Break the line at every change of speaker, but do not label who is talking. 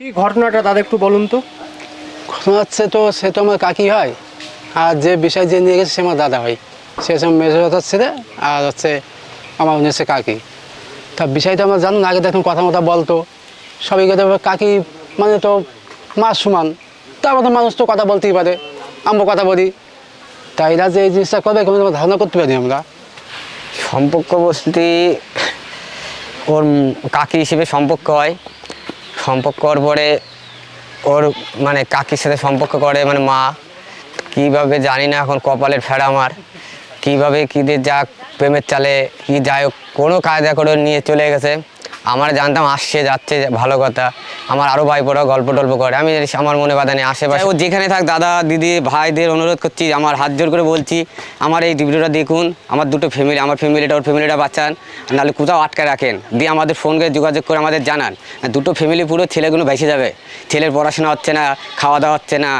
কি ঘটনাটা দাদা একটু বলুন তো?
ঘটনা হচ্ছে তো সে তো আমার কাকি হয়। আর যে বিষয় যে নিয়ে গেছে সে আমার দাদা হয়। সে হচ্ছে মেজর হচ্ছে আর হচ্ছে আমার হচ্ছে কাকি। তা বিষয়টা আমার জানুন আগে দেখুন কথা মতো বলতো। সবই কথা বলে, কাকি মানে তো মা সমান। তারপর তো মানুষ তো কথা বলতেই পারে আমরা কথা বলি। তাই এরা যে এই জিনিসটা করবে কোনো ধারণা করতে পারি আমরা।
সম্পর্ক বলতে ওর কাকি হিসেবে সম্পর্ক হয়। সম্পর্ক হওয়ার পরে ওর মানে কাকির সাথে সম্পর্ক করে মানে মা, কীভাবে জানি না এখন কপালের ফেরা আমার, কীভাবে কী দিয়ে যাক প্রেমের চালে, কী যাই হোক, কোনো কায়দা করে নিয়ে চলে গেছে। আমার জানতাম, আসছে, যাচ্ছে, ভালো কথা। আমার আরও ভাইপোরা গল্প টল্প করে। আমি আমার মনে বাধা নেই, আশেপাশে ও যেখানে থাক, দাদা, দিদি, ভাইদের অনুরোধ করছি, আমার হাত জোর করে বলছি, আমার এই ভিডিওটা দেখুন, আমার দুটো ফ্যামিলি আমার ফ্যামিলিটা ওর ফ্যামিলিটা বাঁচান নাহলে কোথাও আটকে রাখেন। দিয়ে আমাদের ফোন করে যোগাযোগ করে আমাদের জানান। দুটো ফ্যামিলি পুরো ছেলেগুলো ভেসে যাবে। ছেলের পড়াশোনা হচ্ছে না খাওয়া দাওয়া হচ্ছে না।